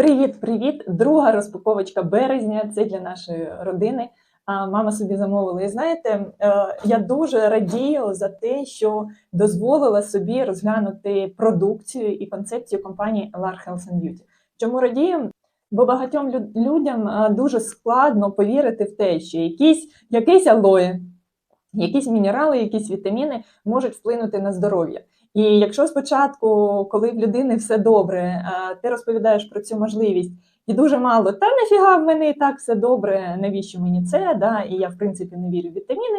Привіт-привіт! Друга розпаковочка березня. Це для нашої родини. Мама собі замовила. І знаєте, е, я дуже радію за те, що дозволила собі розглянути продукцію і концепцію компанії LR Health and Beauty. Чому радію? Бо багатьом людям е, дуже складно повірити в те, що якісь, якийсь алоє, якісь мінерали, якісь вітаміни можуть вплинути на здоров'я. І якщо спочатку, коли в людини все добре, ти розповідаєш про цю можливість, і дуже мало, та нафіга в мене і так все добре, навіщо мені це? Да? І я, в принципі, не вірю в вітаміни.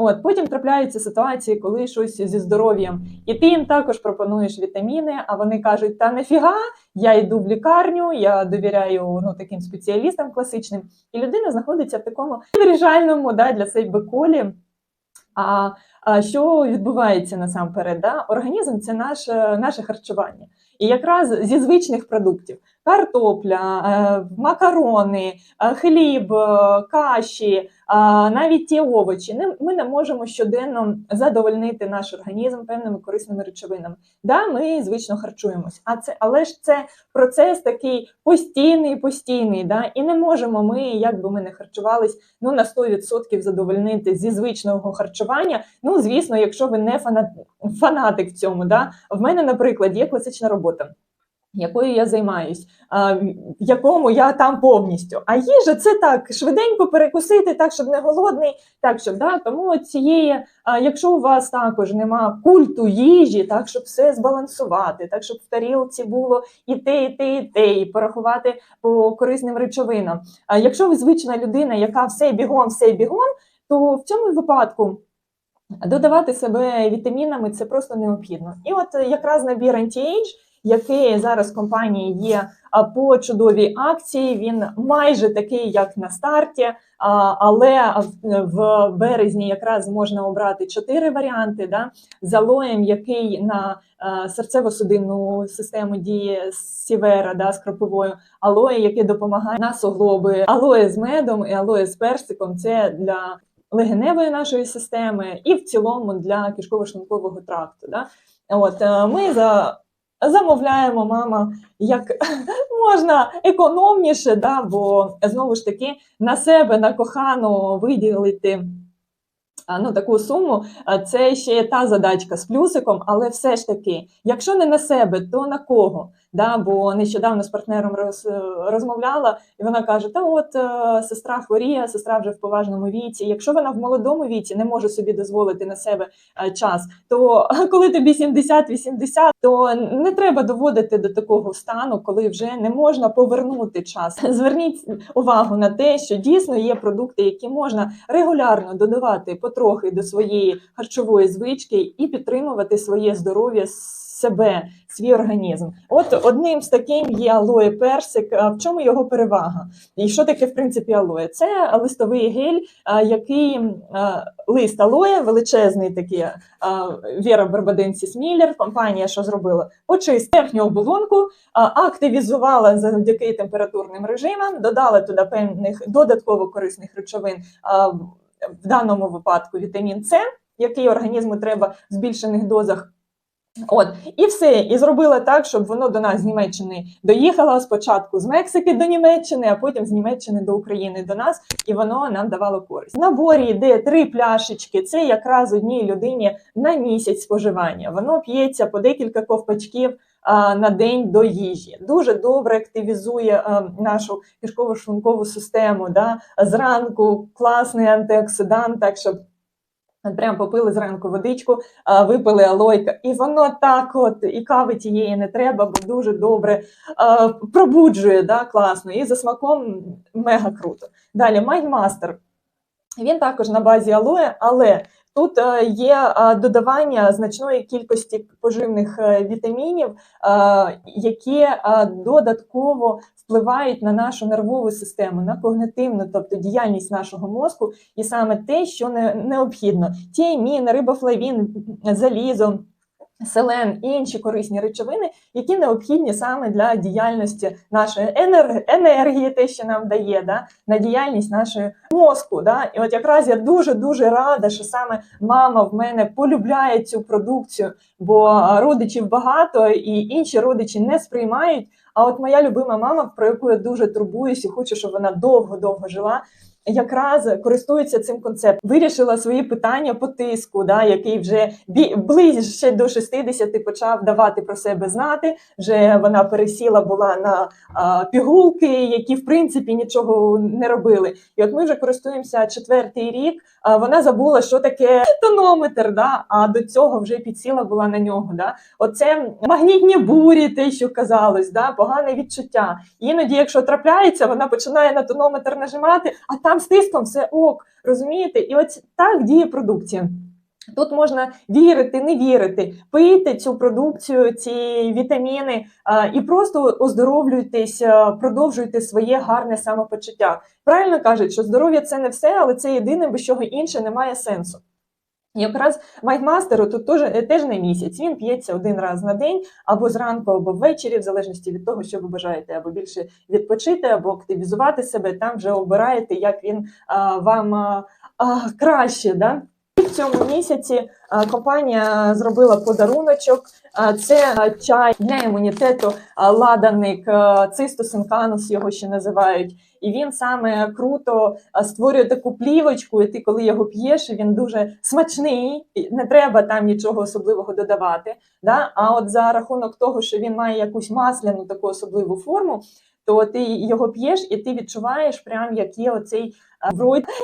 От потім трапляються ситуації, коли щось зі здоров'ям, і ти їм також пропонуєш вітаміни, а вони кажуть: та нафіга, я йду в лікарню, я довіряю ну, таким спеціалістам класичним. І людина знаходиться в такому вирішальному да, для себе колі. А, а що відбувається насамперед? Да? Організм це наше, наше харчування. І якраз зі звичних продуктів картопля, е, макарони, е, хліб, е, каші, навіть ті овочі. Ми не можемо щоденно задовольнити наш організм певними корисними речовинами. Да, ми звично харчуємось, а це, але ж це процес такий постійний, постійний. Да? І не можемо ми, як би ми не харчувались, ну на 100% задовольнити зі звичного харчування. Ну, звісно, якщо ви не фанат, фанатик в цьому. Да? В мене, наприклад, є класична робота. Якою я займаюсь, якому я там повністю. А їжа це так швиденько перекусити, так щоб не голодний, так щоб да. Тому цієї, якщо у вас також нема культу їжі, так щоб все збалансувати, так щоб в тарілці було і те, і те, і те, і порахувати по корисним речовинам. А якщо ви звична людина, яка все бігом, все бігом, то в цьому випадку. Додавати себе вітамінами це просто необхідно. І от якраз набір Anti-Age, який зараз в компанії є по чудовій акції, він майже такий, як на старті, але в- березні якраз можна обрати чотири варіанти. Да? З алоєм, який на е, серцево-судинну систему діє сівера, да, з кропивою, алоє, яке допомагає на суглоби, алоє з медом і алоє з персиком це для легеневої нашої системи і в цілому для кишково-шлункового тракту. Да? От, е, ми за, замовляємо мама як можна економніше, да? бо знову ж таки на себе, на кохану виділити. Ну, таку суму це ще та задачка з плюсиком, але все ж таки, якщо не на себе, то на кого? Да, бо нещодавно з партнером роз, розмовляла, і вона каже: Та от е, сестра хворіє, сестра вже в поважному віці. Якщо вона в молодому віці не може собі дозволити на себе е, час, то коли тобі 70-80, то не треба доводити до такого стану, коли вже не можна повернути час. Зверніть увагу на те, що дійсно є продукти, які можна регулярно додавати потрохи до своєї харчової звички і підтримувати своє здоров'я себе, свій організм. От одним з таким є алоє персик. В чому його перевага? І що таке в принципі алоє? Це листовий гель, який лист алоє, величезний такий Віра Барбаденсіс Міллер, компанія, що зробила, почистила верхню оболонку, активізувала завдяки температурним режимам, додала туди певних додатково корисних речовин, в даному випадку вітамін С, який організму треба в збільшених дозах. От і все, і зробила так, щоб воно до нас з Німеччини доїхало спочатку з Мексики до Німеччини, а потім з Німеччини до України до нас, і воно нам давало користь. В наборі йде три пляшечки. Це якраз одній людині на місяць споживання. Воно п'ється по декілька ковпачків на день до їжі. Дуже добре активізує а, нашу кишково-шлункову систему. Да? Зранку класний антиоксидант, так щоб. Прям попили зранку водичку, випили алойка, і воно так от, і кави тієї не треба, бо дуже добре пробуджує, да, класно, і за смаком мега круто. Далі Mindmaster. Він також на базі алоє, але тут е, є е, додавання значної кількості поживних е, вітамінів, які додатково впливають на нашу нервову систему, на когнитивну, тобто діяльність нашого мозку, і саме те, що не, необхідно: тіамін, рибофлавін, залізо. Селен і інші корисні речовини, які необхідні саме для діяльності нашої енер- енергії, те, що нам дає, да, на діяльність нашої мозку. Да. І от якраз я дуже дуже рада, що саме мама в мене полюбляє цю продукцію, бо родичів багато і інші родичі не сприймають А от моя любима мама, про яку я дуже турбуюсь і хочу, щоб вона довго-довго жила. Якраз користується цим концептом, вирішила свої питання по тиску, да, який вже ближче до 60 почав давати про себе знати. Вже вона пересіла була на а, пігулки, які в принципі нічого не робили. І от ми вже користуємося четвертий рік. А вона забула, що таке тонометр, да, а до цього вже підсіла була на нього. Да. Оце магнітні бурі, те, що казалось, да, погане відчуття. Іноді, якщо трапляється, вона починає на тонометр нажимати, а там з тиском все ок. Розумієте? І от так діє продукція. Тут можна вірити, не вірити, пийте цю продукцію, ці вітаміни і просто оздоровлюйтесь, продовжуйте своє гарне самопочуття. Правильно кажуть, що здоров'я це не все, але це єдине, без чого інше немає сенсу. Якраз майкмастеру тут теж, теж не місяць. Він п'ється один раз на день, або зранку, або ввечері, в залежності від того, що ви бажаєте, або більше відпочити, або активізувати себе. Там вже обираєте, як він а, вам а, а, краще. Да? В цьому місяці компанія зробила подаруночок. А, Це чай для імунітету, а, ладаник, інканус його ще називають. І він саме круто створює таку плівочку, і ти, коли його п'єш, він дуже смачний, не треба там нічого особливого додавати. Да? А от за рахунок того, що він має якусь масляну таку особливу форму, то ти його п'єш і ти відчуваєш, прям як є оцей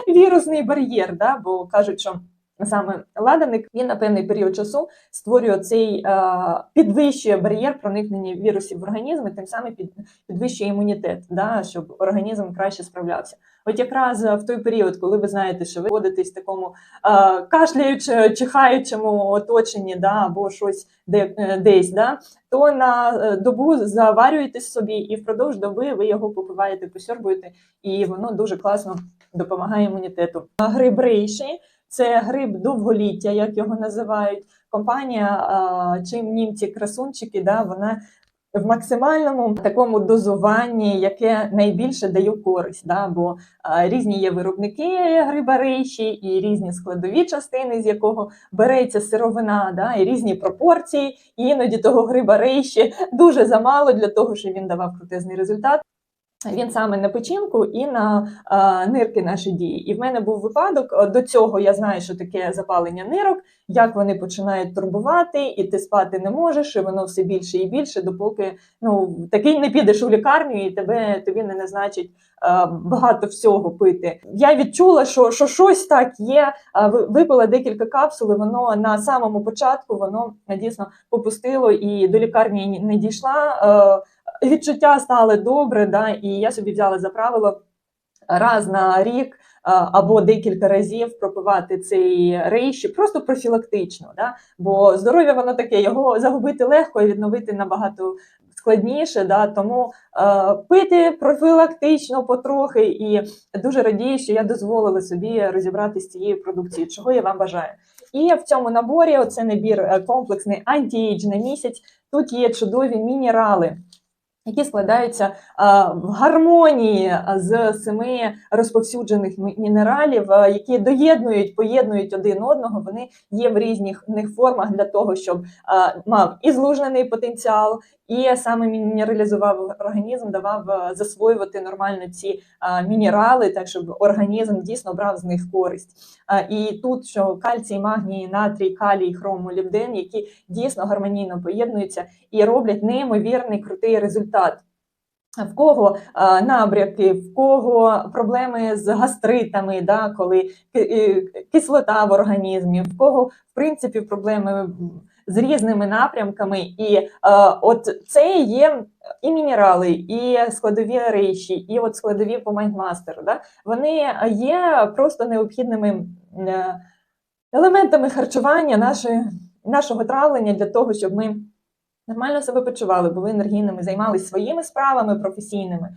вірусний бар'єр. Да? Бо кажуть, що саме ладаник він на певний період часу створює цей е, підвищує бар'єр проникнення вірусів в організм, і тим самим під, підвищує імунітет, да, щоб організм краще справлявся. От якраз е, в той період, коли ви знаєте, що ви знаходитесь в такому е, кашляючи, чихаючому оточенні, да, або щось де, десь, да, то на добу заварюєте собі, і впродовж доби ви його попиваєте, посьорбуєте, і воно дуже класно допомагає імунітету. А Гриб рейші це гриб довголіття, як його називають. Компанія, чим німці красунчики, да, вона в максимальному такому дозуванні, яке найбільше дає користь, да, бо різні є виробники гриба рейші і різні складові частини, з якого береться сировина, да, і різні пропорції. І іноді того гриба рейші дуже замало для того, щоб він давав крутезний результат. Він саме на печінку і на а, нирки наші дії. І в мене був випадок. До цього я знаю, що таке запалення нирок, як вони починають турбувати, і ти спати не можеш, і воно все більше і більше, допоки ну такий не підеш у лікарню, і тебе тобі не назначить а, багато всього пити. Я відчула, що, що щось так є. Випила декілька капсул, і воно на самому початку воно дійсно попустило і до лікарні ні- не дійшла. Е, відчуття стали добре, да, і я собі взяла за правило раз на рік або декілька разів пропивати цей рейші, просто профілактично. Да? Бо здоров'я воно таке, його загубити легко і відновити набагато складніше. Да? Тому е, пити профілактично потрохи, і дуже радію, що я дозволила собі розібратися з цією продукцією, чого я вам бажаю. І в цьому наборі оце набір е, комплексний антіейдж на місяць. Тут є чудові мінерали які складаються в гармонії з семи розповсюджених мінералів, які доєднують, поєднують один одного. Вони є в різних них формах для того, щоб мав і злужений потенціал, і саме мінералізував організм, давав засвоювати нормально ці мінерали, так щоб організм дійсно брав з них користь. І тут що кальцій, магній, натрій, калій, хром, молібден, які дійсно гармонійно поєднуються і роблять неймовірний крутий результат. В кого а, набряки, в кого проблеми з гастритами, да, коли е, кислота в організмі, в кого в принципі проблеми з різними напрямками. І а, от це є і мінерали, і складові речі, і от складові по майндмастеру. Да, вони є просто необхідними е, елементами харчування нашої, нашого травлення для того, щоб ми нормально себе почували, були енергійними, займалися своїми справами професійними. Е,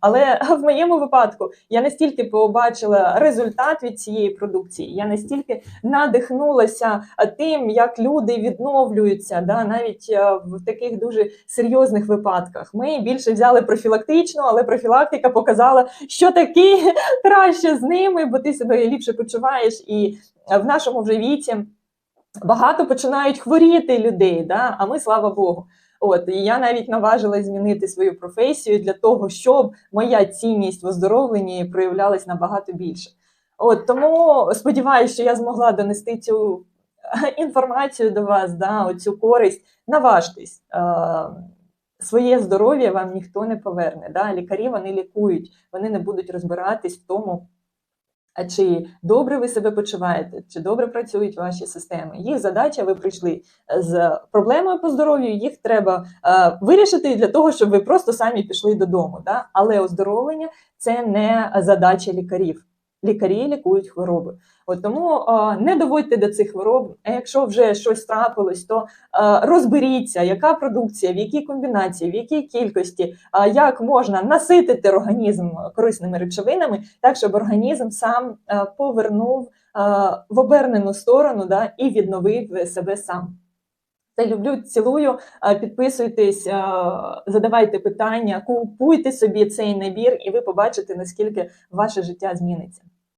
Але в моєму випадку я настільки побачила результат від цієї продукції, я настільки надихнулася тим, як люди відновлюються, да, навіть е, в таких дуже серйозних випадках. Ми більше взяли профілактично, але профілактика показала, що таки краще з ними, бо ти себе ліпше почуваєш і в нашому вже віці багато починають хворіти людей, да? а ми, слава Богу. От і я навіть наважилась змінити свою професію для того, щоб моя цінність в оздоровленні проявлялась набагато більше. От тому сподіваюся, що я змогла донести цю інформацію до вас, да, оцю користь. Наважтесь. Е, своє здоров'я вам ніхто не поверне. Да? Лікарі вони лікують, вони не будуть розбиратись в тому, а чи добре ви себе почуваєте, чи добре працюють ваші системи. Їх задача, ви прийшли з проблемою по здоров'ю, їх треба е, вирішити для того, щоб ви просто самі пішли додому. Да? Але оздоровлення це не задача лікарів. Лікарі лікують хвороби. От тому не доводьте до цих хвороб. А якщо вже щось трапилось, то розберіться, яка продукція, в якій комбінації, в якій кількості, як можна наситити організм корисними речовинами, так щоб організм сам повернув в обернену сторону да, і відновив себе сам. Це люблю, цілую. Е, Підписуйтесь, е, задавайте питання, купуйте собі цей набір, і ви побачите, наскільки ваше життя зміниться.